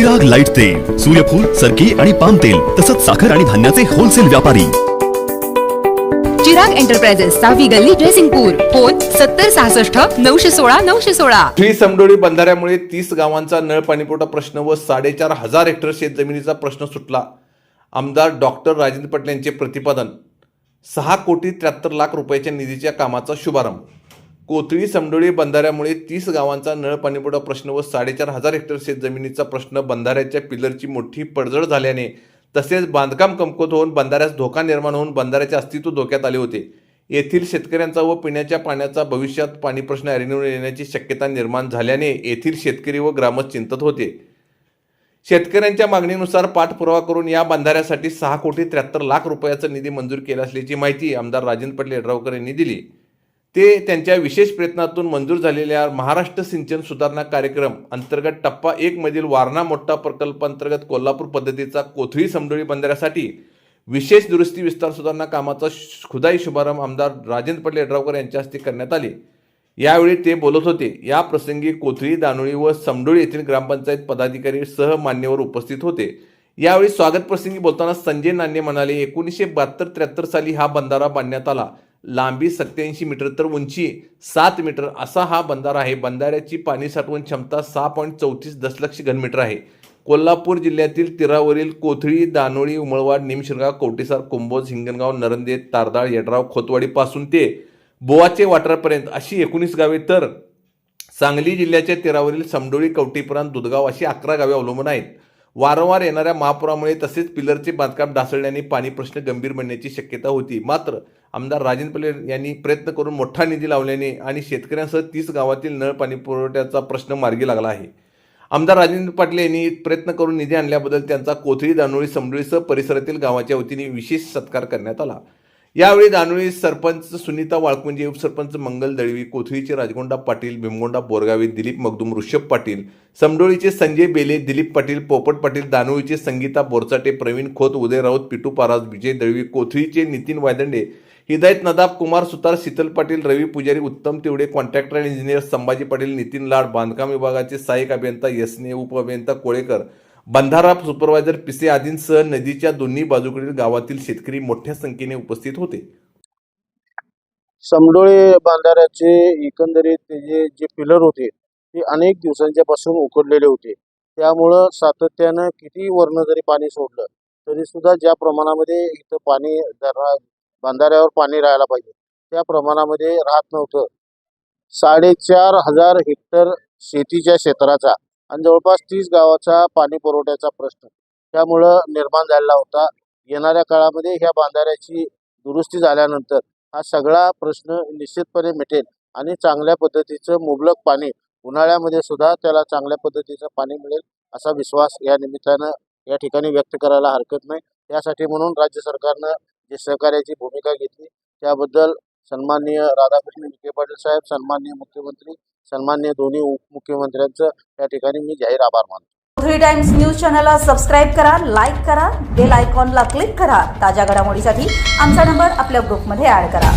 Chirag light तेल सूर्यफूल सरकी आणि पाम तेल तसंच साखर आणि धान्याचे होलसेल व्यापारी. चिराग एंटरप्राइजेस सहावी गल्ली ड्रेसिंगपूर फोन सत्तर सहासष्ट नऊशे सोळा नऊशे सोळा. श्री समडोळी बंधाऱ्यामुळे तीस गावांचा नळ पाणीपुरवठा प्रश्न व साडेचार हजार हेक्टर शेतजमिनीचा प्रश्न सुटला. आमदार डॉक्टर राजेंद्र पाटील यांचे प्रतिपादन. सहा कोटी त्र्याहत्तर लाख रुपयाच्या निधीच्या कामाचा शुभारंभ. कोथळी समडोळी बंधाऱ्यामुळे तीस गावांचा नळ पाणीपुरवठा प्रश्न व साडेचार हजार हेक्टर शेतजमिनीचा प्रश्न बंधाऱ्याच्या पिलरची मोठी पडझड झाल्याने तसेच बांधकाम कमकुवत होऊन बंधाऱ्यास धोका निर्माण होऊन बंधाऱ्याचे अस्तित्व धोक्यात आले होते. येथील शेतकऱ्यांचा व पिण्याच्या पाण्याचा भविष्यात पाणी प्रश्न ऐरणीवर येण्याची शक्यता निर्माण झाल्याने येथील शेतकरी व ग्रामस्थ चिंतत होते. शेतकऱ्यांच्या मागणीनुसार पाठपुरावा करून या बंधाऱ्यासाठी सहा कोटी त्र्याहत्तर लाख रुपयाचा निधी मंजूर केला असल्याची माहिती आमदार राजेंद्र पाटील यड्रावकर यांनी दिली. ते त्यांच्या विशेष प्रयत्नातून मंजूर झालेल्या महाराष्ट्र सिंचन सुधारणा कार्यक्रम अंतर्गत टप्पा एक मधील वारणा मोठा प्रकल्पांतर्गत कोल्हापूर पद्धतीचा कोथळी समडोळी बंधाऱ्यासाठी विशेष दुरुस्ती विस्तार सुधारणा कामाचा खुदाई शुभारंभ आमदार राजेंद्र पाटील यड्रावकर यांच्या हस्ते करण्यात आले. यावेळी ते बोलत होते. या प्रसंगी कोथळी दानोळी व समडोळी येथील ग्रामपंचायत पदाधिकारी सह मान्यवर उपस्थित होते. यावेळी स्वागत प्रसंगी बोलताना संजय नान्य म्हणाले एकोणीसशे बहात्तर त्र्याहत्तर साली हा बंधारा बांधण्यात आला. लांबी सत्याऐंशी मीटर तर उंची सात मीटर असा हा बंधारा आहे. बंधाऱ्याची पाणी साठवण क्षमता सहा पॉईंट चौतीस दशलक्ष घनमीटर आहे. कोल्हापूर जिल्ह्यातील तीरावरील कोथळी दानोळी उमळवाड निमशिरगाव कवटेसार कुंभोज हिंगणगाव नरंदे तारदाळ येडराव खोतवाडीपासून ते बोवाचे वाटरापर्यंत अशी एकोणीस गावे तर सांगली जिल्ह्याच्या तीरावरील समडोळी कवटीपर्यंत दुधगाव अशी अकरा गावे अवलंबून आहेत. वारंवार येणाऱ्या महापुरामुळे तसेच पिलरचे बांधकाम ढासळल्याने पाणी प्रश्न गंभीर बनण्याची शक्यता होती. मात्र आमदार राजेंद्र पटेल यांनी प्रयत्न करून मोठा निधी लावल्याने आणि शेतकऱ्यांसह तीस गावातील नळ पाणी पुरवठ्याचा प्रश्न मार्गी लागला आहे. आमदार राजेंद्र पाटील यांनी प्रयत्न करून निधी आणल्याबद्दल त्यांचा कोथळी दानोळी समडोळीसह परिसरातील गावाच्या वतीने विशेष सत्कार करण्यात आला. यावेळी दानोळी सरपंच सुनीता वाळकुंजे उपसरपंच मंगल दळवी कोथळीचे राजगोंडा पाटील भीमगोंडा बोरगावे दिलीप मगदूम ऋषभ पाटील समडोळीचे संजय बेले दिलीप पाटील पोपट पाटील दानोळीचे संगीता बोरचाटे प्रवीण खोत उदय राऊत पिटू पाराज विजय दळवी कोथळीचे नितीन वायदंडे हिदायत नदाब कुमार सुतार Sheetal Patil Ravi Pujari Uttam Tivade contractor and engineer Sambhaji Patil Nitin Lad बांधकाम विभागाचे सहाय्यक अभियंता यसने उपअभियंता कोळेकर बंधारा सुपरवायझर पिसे आदींसह नदीच्या दोन्ही बाजूकडील गावातील शेतकरी मोठ्या संख्येने उपस्थित होते. समडोळे बांधाऱ्याचे एकंदरीत त्याचे जे पिलर होते ते अनेक दिवसांच्या पासून उकडलेले होते. त्यामुळं सातत्यानं किती वर्ण जरी पाणी सोडलं तरी सुद्धा ज्या प्रमाणामध्ये इथं पाणी बांधाऱ्यावर पाणी राहायला पाहिजे त्या प्रमाणामध्ये राहत नव्हतं. साडेचार हजार हेक्टर शेतीच्या क्षेत्राचा आणि जवळपास तीस गावाचा पाणी पुरवठ्याचा प्रश्न. त्यामुळं निर्माण झालेला होता. येणाऱ्या काळामध्ये ह्या बांधाऱ्याची दुरुस्ती झाल्यानंतर हा सगळा प्रश्न निश्चितपणे मिटेल आणि चांगल्या पद्धतीचं मुबलक पाणी उन्हाळ्यामध्ये सुद्धा त्याला चांगल्या पद्धतीचं पाणी मिळेल असा विश्वास या निमित्तानं या ठिकाणी व्यक्त करायला हरकत नाही. त्यासाठी म्हणून राज्य सरकारनं जी सहकार्याची भूमिका घेतली त्याबद्दल सन्माननीय राधाकृष्ण विखे पाटील साहेब सन्माननीय मुख्यमंत्री सन्माननीय दोन्ही उपमुख्यमंत्र्यांचं या ठिकाणी मी जाहीर आभार मानतो. थ्री टाइम्स न्यूज चॅनलला सबस्क्राईब करा लाईक करा बेल आयकॉनला क्लिक करा. ताज्या घडामोडीसाठी आमचा नंबर आपल्या ग्रुपमध्ये ऍड करा.